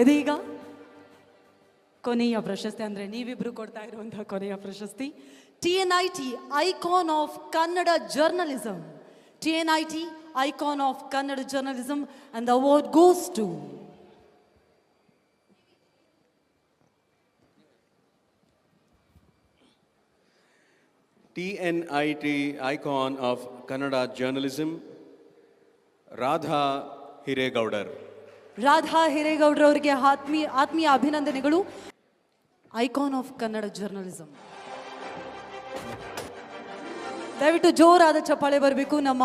ಇದೀಗ ಕೊನೆಯ ಪ್ರಶಸ್ತಿ ಅಂದ್ರೆ ನೀವಿಬ್ರು ಕೊಡ್ತಾ ಇರುವಂತಹ ಕೊನೆಯ ಪ್ರಶಸ್ತಿ. T N I T icon of Kannada journalism T N I T icon of Kannada journalism and award goes to T N I T icon of Kannada Hiregaudar. Radha ಹಿರೇಗೌಡ್ರವರಿಗೆ ಆತ್ಮೀಯ ಆತ್ಮೀಯ ಅಭಿನಂದನೆಗಳು. ಐಕಾನ್ ಆಫ್ ಕನ್ನಡ ಜರ್ನಲಿಸಮ್ ದಯವಿಟ್ಟು ಜೋರಾದ ಚಪ್ಪಾಳೆ ಬರಬೇಕು. ನಮ್ಮ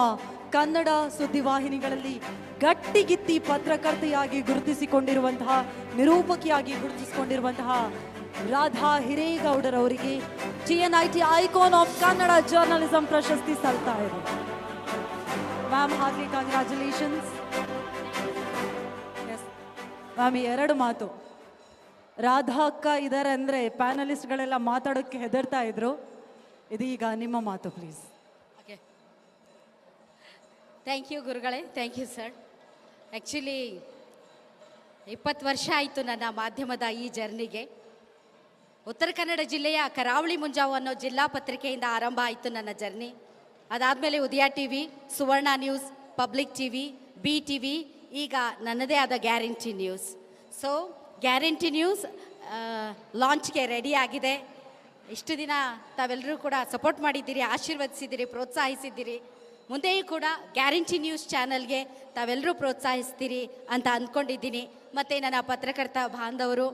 ಕನ್ನಡ ಸುದ್ದಿವಾಹಿನಿಗಳಲ್ಲಿ ಗಟ್ಟಿಗಿತ್ತಿ ಪತ್ರಕರ್ತೆಯಾಗಿ ಗುರುತಿಸಿಕೊಂಡಿರುವಂತಹ, ನಿರೂಪಕಿಯಾಗಿ ಗುರುತಿಸಿಕೊಂಡಿರುವಂತಹ Radha ಹಿರೇಗೌಡರವರಿಗೆ G N I T icon of Kannada journalism ಪ್ರಶಸ್ತಿ ಸಲ್ತಾ ಇದೆ ಮ್ಯಾಮ್ ಹಾರ್ಲಿ ಕಂಗ್ರ್ಯಾಚುಲೇಷನ್ಸ್ ಮ್ಯಾಮ್ ಎರಡು ಮಾತು. ರಾಧಾ ಅಕ್ಕ ಇದ್ದಾರೆ ಅಂದರೆ ಪ್ಯಾನಲಿಸ್ಟ್ಗಳೆಲ್ಲ ಮಾತಾಡೋಕ್ಕೆ ಹೆದರ್ತಾ ಇದ್ರು. ಇದೀಗ ನಿಮ್ಮ ಮಾತು ಪ್ಲೀಸ್ ಓಕೆ ಥ್ಯಾಂಕ್ ಯು ಗುರುಗಳೇ. ಥ್ಯಾಂಕ್ ಯು ಸರ್ ಆ್ಯಕ್ಚುಲಿ ಇಪ್ಪತ್ತು ವರ್ಷ ಆಯಿತು ನನ್ನ ಮಾಧ್ಯಮದ ಈ ಜರ್ನಿಗೆ. ಉತ್ತರ ಕನ್ನಡ ಜಿಲ್ಲೆಯ ಕರಾವಳಿ ಮುಂಜಾವು ಅನ್ನೋ ಜಿಲ್ಲಾ ಪತ್ರಿಕೆಯಿಂದ ಆರಂಭ ಆಯಿತು ನನ್ನ ಜರ್ನಿ. ಅದಾದಮೇಲೆ Udaya T V Suvarna news, public T V B T V ಈಗ ನನ್ನದೇ ಆದ guarantee news. So guarantee news ಲಾಂಚ್ಗೆ ready ಆಗಿದೆ. ಇಷ್ಟು ದಿನ ತಾವೆಲ್ಲರೂ ಕೂಡ ಸಪೋರ್ಟ್ ಮಾಡಿದ್ದೀರಿ, ಆಶೀರ್ವದಿಸಿದ್ದೀರಿ, ಪ್ರೋತ್ಸಾಹಿಸಿದ್ದೀರಿ. ಮುಂದೆಯೂ ಕೂಡ ಗ್ಯಾರಂಟಿ ನ್ಯೂಸ್ ಚಾನಲ್ಗೆ ತಾವೆಲ್ಲರೂ ಪ್ರೋತ್ಸಾಹಿಸ್ತೀರಿ ಅಂತ ಅಂದ್ಕೊಂಡಿದ್ದೀನಿ. ಮತ್ತು ನನ್ನ ಪತ್ರಕರ್ತ ಬಾಂಧವರು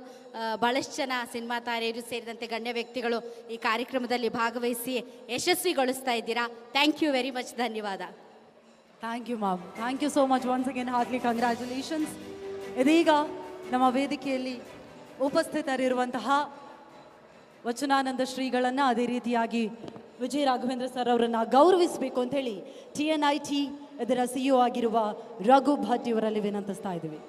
ಭಾಳಷ್ಟು ಜನ ಸಿನಿಮಾ ತಾರೆಯರು ಸೇರಿದಂತೆ ಗಣ್ಯ ವ್ಯಕ್ತಿಗಳು ಈ ಕಾರ್ಯಕ್ರಮದಲ್ಲಿ ಭಾಗವಹಿಸಿ ಯಶಸ್ವಿಗೊಳಿಸ್ತಾ ಇದ್ದೀರಾ. ಥ್ಯಾಂಕ್ ಯು ವೆರಿ ಮಚ್ ಧನ್ಯವಾದ. Thank you ma'am thank you so much once again heartly congratulations ಇದೀಗ ನಮ್ಮ ವೇದಿಕೆಯಲ್ಲಿ ಉಪಸ್ಥಿತರಿರುವಂತಹ ವಚನಾನಂದ ಶ್ರೀಗಳನ್ನು ಅದೇ ರೀತಿಯಾಗಿ ವಿಜಯ ರಾಘವೇಂದ್ರ ಸರ್ ಅವರನ್ನು ಗೌರವಿಸಬೇಕು ಅಂತ ಹೇಳಿ ಟಿ ಎನ್ ಐ ಟಿ ಇದರ ಸಿ ಆಗಿರುವ ರಘು ಭಟ್ ಇವರಲ್ಲಿ ವಿನಂತಿಸ್ತಾ ಇದ್ದೀವಿ.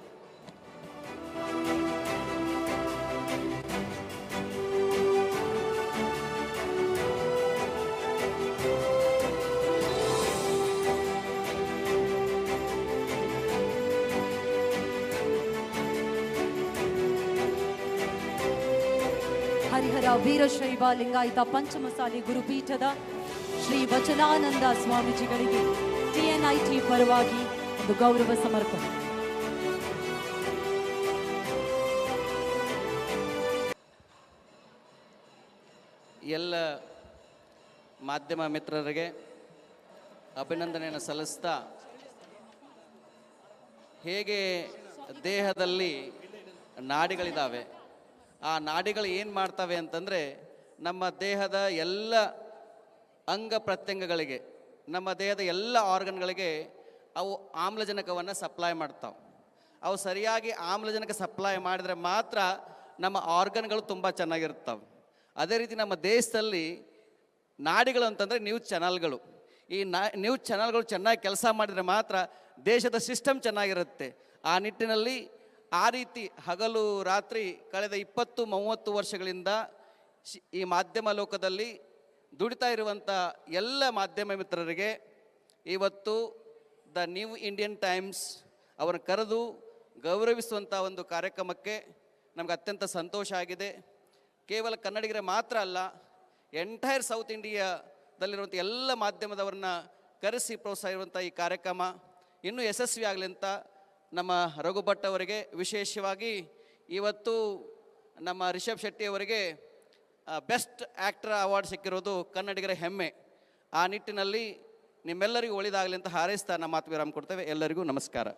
ಹರಿಹರ ವೀರಶೈವ ಲಿಂಗಾಯತ ಪಂಚಮಸಾಲಿ ಗುರುಪೀಠದ ಶ್ರೀ ವಚನಾನಂದ ಸ್ವಾಮೀಜಿಗಳಿಗೆ ಟಿಎನ್ಐಟಿ ಪರವಾಗಿ ಒಂದು ಗೌರವ ಸಮರ್ಪಣೆ. ಎಲ್ಲ ಮಾಧ್ಯಮ ಮಿತ್ರರಿಗೆ ಅಭಿನಂದನೆಯನ್ನು ಸಲ್ಲಿಸ್ತಾ ಹೇಗೆ ದೇಹದಲ್ಲಿ ನಾಡಿಗಳಿದ್ದಾವೆ ಆ ನಾಡಿಗಳು ಏನು ಮಾಡ್ತವೆ ಅಂತಂದರೆ ನಮ್ಮ ದೇಹದ ಎಲ್ಲ ಅಂಗ ಪ್ರತ್ಯಂಗಗಳಿಗೆ, ನಮ್ಮ ದೇಹದ ಎಲ್ಲ ಆರ್ಗನ್ಗಳಿಗೆ ಅವು ಆಮ್ಲಜನಕವನ್ನು ಸಪ್ಲೈ ಮಾಡ್ತಾವೆ. ಅವು ಸರಿಯಾಗಿ ಆಮ್ಲಜನಕ ಸಪ್ಲೈ ಮಾಡಿದರೆ ಮಾತ್ರ ನಮ್ಮ ಆರ್ಗನ್ಗಳು ತುಂಬ ಚೆನ್ನಾಗಿರ್ತವೆ ಅದೇ ರೀತಿ ನಮ್ಮ ದೇಶದಲ್ಲಿ ನಾಡಿಗಳು ಅಂತಂದರೆ ನ್ಯೂಸ್ ಚಾನಲ್ಗಳು ಈ ನಾ ನ್ಯೂಸ್ ಚಾನಲ್ಗಳು ಚೆನ್ನಾಗಿ ಕೆಲಸ ಮಾಡಿದರೆ ಮಾತ್ರ ದೇಶದ ಸಿಸ್ಟಮ್ ಚೆನ್ನಾಗಿರುತ್ತೆ. ಆ ನಿಟ್ಟಿನಲ್ಲಿ ಆ ರೀತಿ ಹಗಲು ರಾತ್ರಿ ಕಳೆದ ಇಪ್ಪತ್ತು ಮೂವತ್ತು ವರ್ಷಗಳಿಂದ ಈ ಮಾಧ್ಯಮ ಲೋಕದಲ್ಲಿ ದುಡಿತಾ ಇರುವಂಥ ಎಲ್ಲ ಮಾಧ್ಯಮ ಮಿತ್ರರಿಗೆ ಇವತ್ತು ದ ನ್ಯೂ ಇಂಡಿಯನ್ ಟೈಮ್ಸ್ ಅವರನ್ನು ಕರೆದು ಗೌರವಿಸುವಂಥ ಒಂದು ಕಾರ್ಯಕ್ರಮಕ್ಕೆ ನಮಗೆ ಅತ್ಯಂತ ಸಂತೋಷ ಆಗಿದೆ. ಕೇವಲ ಕನ್ನಡಿಗರೇ ಮಾತ್ರ ಅಲ್ಲ ಎಂಟೈರ್ ಸೌತ್ ಇಂಡಿಯಾದಲ್ಲಿರುವಂಥ ಎಲ್ಲ ಮಾಧ್ಯಮದವ್ರನ್ನ ಕರೆಸಿ ಪ್ರೋತ್ಸಾಹಿರುವಂಥ ಈ ಕಾರ್ಯಕ್ರಮ ಇನ್ನೂ ಯಶಸ್ವಿ ಆಗಲಿ ಅಂತ ನಮ್ಮ ರಘು ಭಟ್ ಅವರಿಗೆ ವಿಶೇಷವಾಗಿ ಇವತ್ತು ನಮ್ಮ ರಿಷಬ್ ಶೆಟ್ಟಿ ಅವರಿಗೆ ಬೆಸ್ಟ್ ಆ್ಯಕ್ಟರ್ ಅವಾರ್ಡ್ ಸಿಕ್ಕಿರೋದು ಕನ್ನಡಿಗರ ಹೆಮ್ಮೆ. ಆ ನಿಟ್ಟಿನಲ್ಲಿ ನಿಮ್ಮೆಲ್ಲರಿಗೂ ಒಳಿದಾಗಲಿ ಅಂತ ಹಾರೈಸ್ತಾ ನಮ್ಮ ಮಾತು ವಿರಾಮ ಕೊಡ್ತೇವೆ. ಎಲ್ಲರಿಗೂ ನಮಸ್ಕಾರ.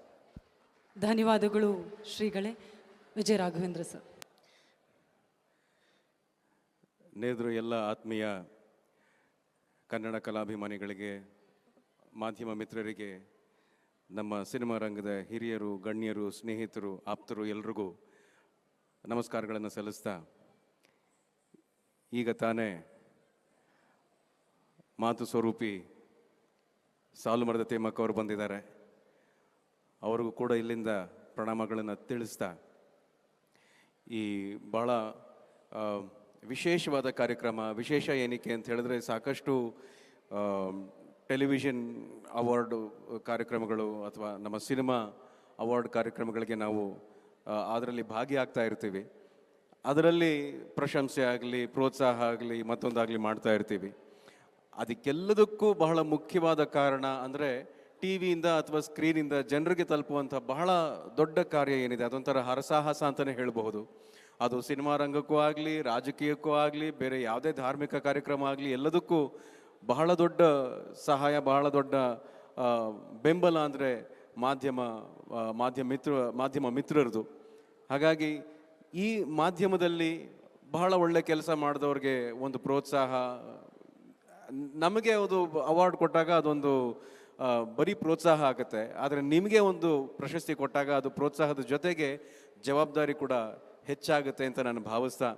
ಧನ್ಯವಾದಗಳು ಶ್ರೀಗಳೇ. ವಿಜಯ ರಾಘವೇಂದ್ರ ಸರ್. ನೇದ್ರು ಎಲ್ಲ ಆತ್ಮೀಯ ಕನ್ನಡ ಕಲಾಭಿಮಾನಿಗಳಿಗೆ ಮಾಧ್ಯಮ ಮಿತ್ರರಿಗೆ ನಮ್ಮ ಸಿನಿಮಾ ರಂಗದ ಹಿರಿಯರು, ಗಣ್ಯರು, ಸ್ನೇಹಿತರು, ಆಪ್ತರು ಎಲ್ರಿಗೂ ನಮಸ್ಕಾರಗಳನ್ನು ಸಲ್ಲಿಸ್ತಾ ಈಗ ತಾನೇ ಮಾತು ಸ್ವರೂಪಿ ಸಾಲು ಮರದ ತೇಮಕ್ಕ ಅವರು ಬಂದಿದ್ದಾರೆ. ಅವ್ರಿಗೂ ಕೂಡ ಇಲ್ಲಿಂದ ಪ್ರಣಾಮಗಳನ್ನು ತಿಳಿಸ್ತಾ ಈ ಭಾಳ ವಿಶೇಷವಾದ ಕಾರ್ಯಕ್ರಮ, ವಿಶೇಷ ಏನಕ್ಕೆ ಅಂತ ಹೇಳಿದ್ರೆ ಸಾಕಷ್ಟು ಟೆಲಿವಿಷನ್ ಅವಾರ್ಡು ಕಾರ್ಯಕ್ರಮಗಳು ಅಥವಾ ನಮ್ಮ ಸಿನಿಮಾ ಅವಾರ್ಡ್ ಕಾರ್ಯಕ್ರಮಗಳಿಗೆ ನಾವು ಅದರಲ್ಲಿ ಭಾಗಿಯಾಗ್ತಾ ಇರ್ತೀವಿ. ಅದರಲ್ಲಿ ಪ್ರಶಂಸೆ ಆಗಲಿ, ಪ್ರೋತ್ಸಾಹ ಆಗಲಿ, ಮತ್ತೊಂದಾಗಲಿ ಮಾಡ್ತಾ ಇರ್ತೀವಿ. ಅದಕ್ಕೆಲ್ಲದಕ್ಕೂ ಬಹಳ ಮುಖ್ಯವಾದ ಕಾರಣ ಅಂದರೆ ಟಿ ವಿಯಿಂದ ಅಥವಾ ಸ್ಕ್ರೀನಿಂದ ಜನರಿಗೆ ತಲುಪುವಂಥ ಬಹಳ ದೊಡ್ಡ ಕಾರ್ಯ ಏನಿದೆ, ಅದೊಂಥರ ಹರಸಾಹಸ ಅಂತಲೇ ಹೇಳಬಹುದು. ಅದು ಸಿನಿಮಾ ರಂಗಕ್ಕೂ ಆಗಲಿ, ರಾಜಕೀಯಕ್ಕೂ ಆಗಲಿ, ಬೇರೆ ಯಾವುದೇ ಧಾರ್ಮಿಕ ಕಾರ್ಯಕ್ರಮ ಆಗಲಿ, ಎಲ್ಲದಕ್ಕೂ ಬಹಳ ದೊಡ್ಡ ಸಹಾಯ, ಬಹಳ ದೊಡ್ಡ ಬೆಂಬಲ ಅಂದರೆ ಮಾಧ್ಯಮ ಮಾಧ್ಯಮ ಮಿತ್ರ, ಮಾಧ್ಯಮ ಮಿತ್ರರದು. ಹಾಗಾಗಿ ಈ ಮಾಧ್ಯಮದಲ್ಲಿ ಬಹಳ ಒಳ್ಳೆ ಕೆಲಸ ಮಾಡಿದವ್ರಿಗೆ ಒಂದು ಪ್ರೋತ್ಸಾಹ, ನಮಗೆ ಅದು ಅವಾರ್ಡ್ ಕೊಟ್ಟಾಗ ಅದೊಂದು ಬರೀ ಪ್ರೋತ್ಸಾಹ ಆಗುತ್ತೆ. ಆದರೆ ನಿಮಗೆ ಒಂದು ಪ್ರಶಸ್ತಿ ಕೊಟ್ಟಾಗ ಅದು ಪ್ರೋತ್ಸಾಹದ ಜೊತೆಗೆ ಜವಾಬ್ದಾರಿ ಕೂಡ ಹೆಚ್ಚಾಗುತ್ತೆ ಅಂತ ನಾನು ಭಾವಿಸ್ತಾ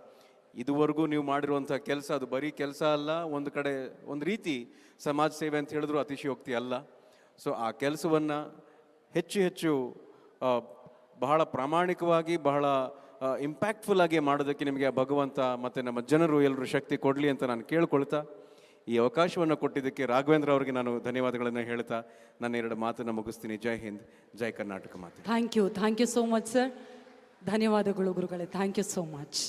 ಇದುವರೆಗೂ ನೀವು ಮಾಡಿರುವಂಥ ಕೆಲಸ, ಅದು ಬರೀ ಕೆಲಸ ಅಲ್ಲ, ಒಂದು ಕಡೆ, ಒಂದು ರೀತಿ ಸಮಾಜ ಸೇವೆ ಅಂತ ಹೇಳಿದ್ರು ಅತಿಶಯೋಕ್ತಿ ಅಲ್ಲ. ಸೊ ಆ ಕೆಲಸವನ್ನು ಹೆಚ್ಚು ಹೆಚ್ಚು ಬಹಳ ಪ್ರಾಮಾಣಿಕವಾಗಿ, ಬಹಳ ಇಂಪ್ಯಾಕ್ಟ್ಫುಲ್ ಆಗಿ ಮಾಡೋದಕ್ಕೆ ನಿಮಗೆ ಭಗವಂತ ಮತ್ತು ನಮ್ಮ ಜನರು ಎಲ್ಲರೂ ಶಕ್ತಿ ಕೊಡಲಿ ಅಂತ ನಾನು ಕೇಳ್ಕೊಳ್ತಾ, ಈ ಅವಕಾಶವನ್ನು ಕೊಟ್ಟಿದ್ದಕ್ಕೆ ರಾಘವೇಂದ್ರ ಅವರಿಗೆ ನಾನು ಧನ್ಯವಾದಗಳನ್ನು ಹೇಳ್ತಾ, ನನ್ನ ಎರಡು ಮಾತನ್ನು ಮುಗಿಸ್ತೀನಿ. ಜೈ ಹಿಂದ್, ಜೈ ಕರ್ನಾಟಕ ಮಾತು. Thank you thank you so much sir ಧನ್ಯವಾದಗಳು ಗುರುಗಳೇ ಥ್ಯಾಂಕ್ ಯು ಸೋ ಮಚ್